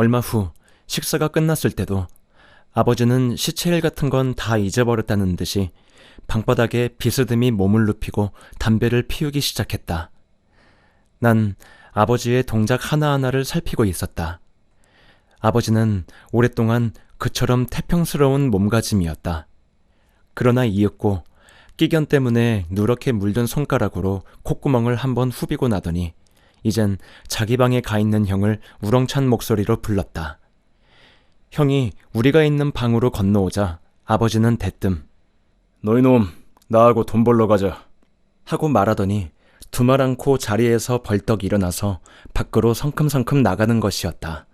얼마 후 식사가 끝났을 때도 아버지는 시체일 같은 건 다 잊어버렸다는 듯이 방바닥에 비스듬히 몸을 눕히고 담배를 피우기 시작했다. 난 아버지의 동작 하나하나를 살피고 있었다. 아버지는 오랫동안 그처럼 태평스러운 몸가짐이었다. 그러나 이윽고 끼견 때문에 누렇게 물든 손가락으로 콧구멍을 한번 후비고 나더니 이젠 자기 방에 가 있는 형을 우렁찬 목소리로 불렀다. 형이 우리가 있는 방으로 건너오자 아버지는 대뜸 너희 놈, 나하고 돈 벌러 가자. 하고 말하더니 두말 않고 자리에서 벌떡 일어나서 밖으로 성큼성큼 나가는 것이었다.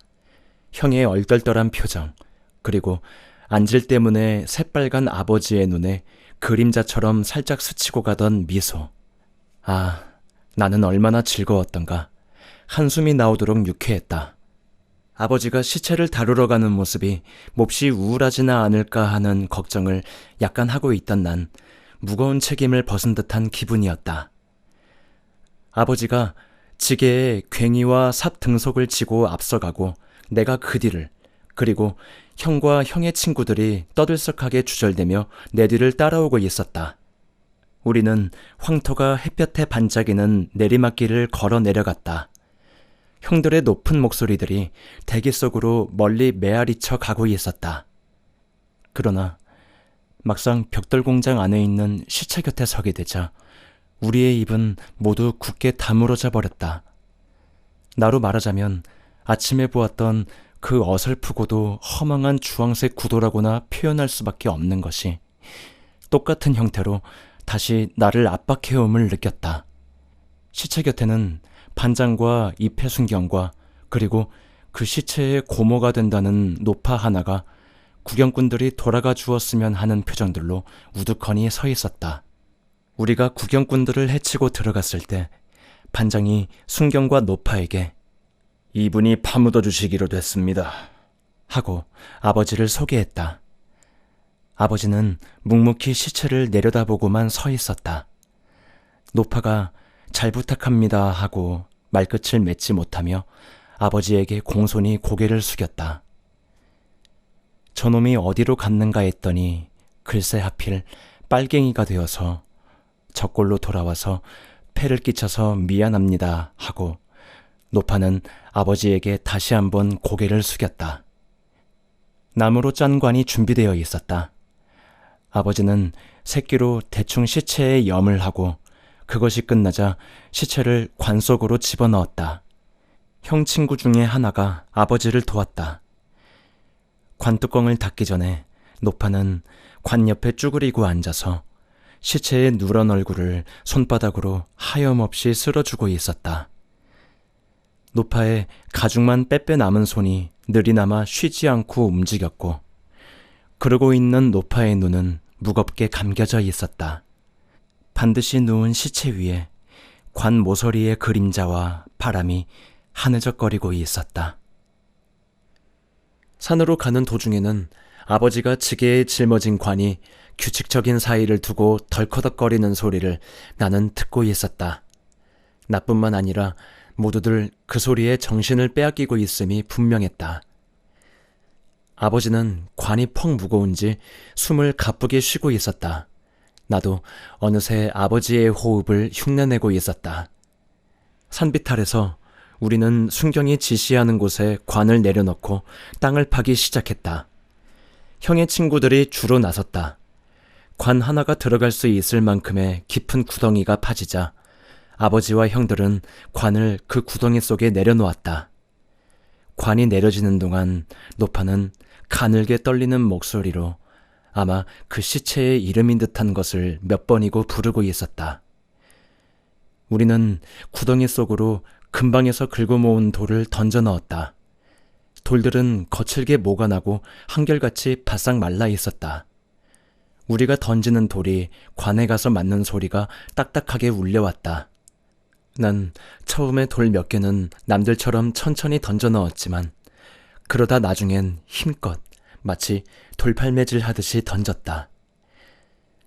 형의 얼떨떨한 표정, 그리고 안질 때문에 새빨간 아버지의 눈에 그림자처럼 살짝 스치고 가던 미소. 아, 나는 얼마나 즐거웠던가. 한숨이 나오도록 유쾌했다. 아버지가 시체를 다루러 가는 모습이 몹시 우울하지나 않을까 하는 걱정을 약간 하고 있던 난 무거운 책임을 벗은 듯한 기분이었다. 아버지가 지게에 괭이와 삽 등속을 지고 앞서가고 내가 그 뒤를 그리고 형과 형의 친구들이 떠들썩하게 주절대며 내 뒤를 따라오고 있었다. 우리는 황토가 햇볕에 반짝이는 내리막길을 걸어 내려갔다. 형들의 높은 목소리들이 대기 속으로 멀리 메아리쳐 가고 있었다. 그러나 막상 벽돌 공장 안에 있는 시체 곁에 서게 되자 우리의 입은 모두 굳게 다물어져 버렸다. 나로 말하자면 아침에 보았던 그 어설프고도 허망한 주황색 구도라고나 표현할 수밖에 없는 것이 똑같은 형태로 다시 나를 압박해옴을 느꼈다. 시체 곁에는 반장과 입회순경과 그리고 그 시체의 고모가 된다는 노파 하나가 구경꾼들이 돌아가 주었으면 하는 표정들로 우두커니 서 있었다. 우리가 구경꾼들을 해치고 들어갔을 때 반장이 순경과 노파에게 이분이 파묻어 주시기로 됐습니다. 하고 아버지를 소개했다. 아버지는 묵묵히 시체를 내려다보고만 서 있었다. 노파가 잘 부탁합니다 하고 말끝을 맺지 못하며 아버지에게 공손히 고개를 숙였다. 저놈이 어디로 갔는가 했더니 글쎄 하필 빨갱이가 되어서 적골로 돌아와서 패를 끼쳐서 미안합니다 하고 노파는 아버지에게 다시 한번 고개를 숙였다. 나무로 짠 관이 준비되어 있었다. 아버지는 새끼로 대충 시체에 염을 하고 그것이 끝나자 시체를 관 속으로 집어넣었다. 형 친구 중에 하나가 아버지를 도왔다. 관 뚜껑을 닫기 전에 노파는 관 옆에 쭈그리고 앉아서 시체의 누런 얼굴을 손바닥으로 하염없이 쓸어주고 있었다. 노파의 가죽만 빼빼 남은 손이 느리나마 쉬지 않고 움직였고, 그러고 있는 노파의 눈은 무겁게 감겨져 있었다. 반드시 누운 시체 위에 관 모서리의 그림자와 바람이 하늘적거리고 있었다. 산으로 가는 도중에는 아버지가 지게에 짊어진 관이 규칙적인 사이를 두고 덜커덕거리는 소리를 나는 듣고 있었다. 나뿐만 아니라 모두들 그 소리에 정신을 빼앗기고 있음이 분명했다. 아버지는 관이 퍽 무거운지 숨을 가쁘게 쉬고 있었다. 나도 어느새 아버지의 호흡을 흉내내고 있었다. 산비탈에서 우리는 순경이 지시하는 곳에 관을 내려놓고 땅을 파기 시작했다. 형의 친구들이 주로 나섰다. 관 하나가 들어갈 수 있을 만큼의 깊은 구덩이가 파지자 아버지와 형들은 관을 그 구덩이 속에 내려놓았다. 관이 내려지는 동안 노파는 가늘게 떨리는 목소리로 아마 그 시체의 이름인 듯한 것을 몇 번이고 부르고 있었다. 우리는 구덩이 속으로 근방에서 긁어 모은 돌을 던져 넣었다. 돌들은 거칠게 모가 나고 한결같이 바싹 말라 있었다. 우리가 던지는 돌이 관에 가서 맞는 소리가 딱딱하게 울려왔다. 난 처음에 돌 몇 개는 남들처럼 천천히 던져 넣었지만 그러다 나중엔 힘껏 마치 돌팔매질 하듯이 던졌다.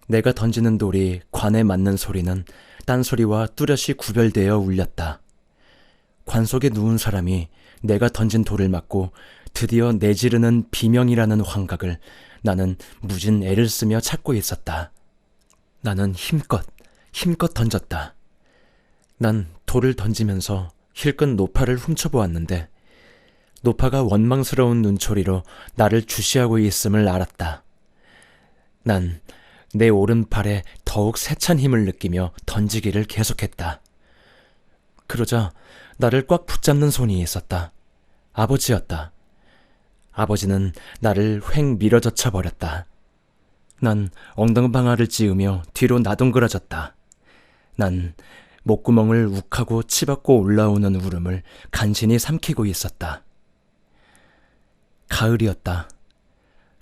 내가 던지는 돌이 관에 맞는 소리는 딴 소리와 뚜렷이 구별되어 울렸다. 관 속에 누운 사람이 내가 던진 돌을 맞고 드디어 내지르는 비명이라는 환각을 나는 무진 애를 쓰며 찾고 있었다. 나는 힘껏, 힘껏 던졌다. 난 돌을 던지면서 힐끗 노파를 훔쳐보았는데 노파가 원망스러운 눈초리로 나를 주시하고 있음을 알았다. 난 내 오른팔에 더욱 세찬 힘을 느끼며 던지기를 계속했다. 그러자 나를 꽉 붙잡는 손이 있었다. 아버지였다. 아버지는 나를 횡 밀어젖혀 버렸다. 난 엉덩방아를 찌으며 뒤로 나동그러졌다. 난 목구멍을 욱하고 치받고 올라오는 울음을 간신히 삼키고 있었다. 가을이었다.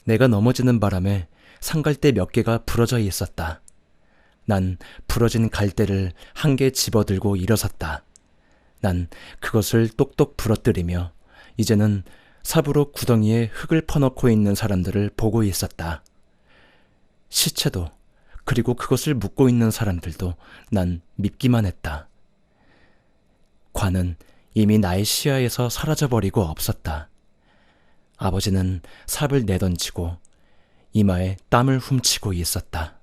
내가 넘어지는 바람에 상갈대 몇 개가 부러져 있었다. 난 부러진 갈대를 한 개 집어들고 일어섰다. 난 그것을 똑똑 부러뜨리며 이제는 삽으로 구덩이에 흙을 퍼넣고 있는 사람들을 보고 있었다. 시체도 그리고 그것을 묻고 있는 사람들도 난 밉기만 했다. 관은 이미 나의 시야에서 사라져버리고 없었다. 아버지는 삽을 내던지고 이마에 땀을 훔치고 있었다.